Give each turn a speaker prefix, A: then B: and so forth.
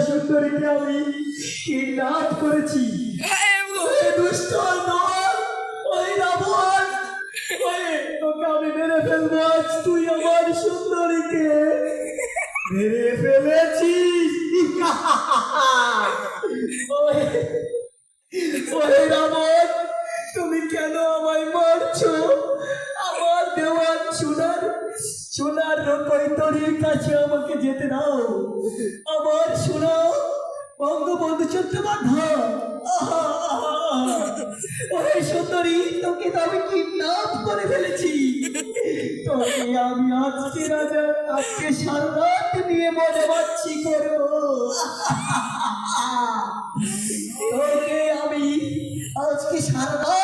A: সুন্দরীকে আমি কিডন্যাপ করেছি? ওই দুষ্ট নয় ওই রাবণ তোকে আমি মেরে ফেলব আজ তুই আমার সুন্দরীকে মেরে ফেলেছিস। সোনার কৈতরীর কাছে আমাকে যেতে দাও। আমার সোনা, বঙ্গবন্ধু চট্টোপাধ্যায়। আহা আহা ওরে তোকে তো আমি কিডন্যাপ করে ফেলেছি? তবে আমি আজকে রাজা, আজকে সারারাত নিয়ে মজা পাচ্ছি করব তোকে আমি আজকে সারারাত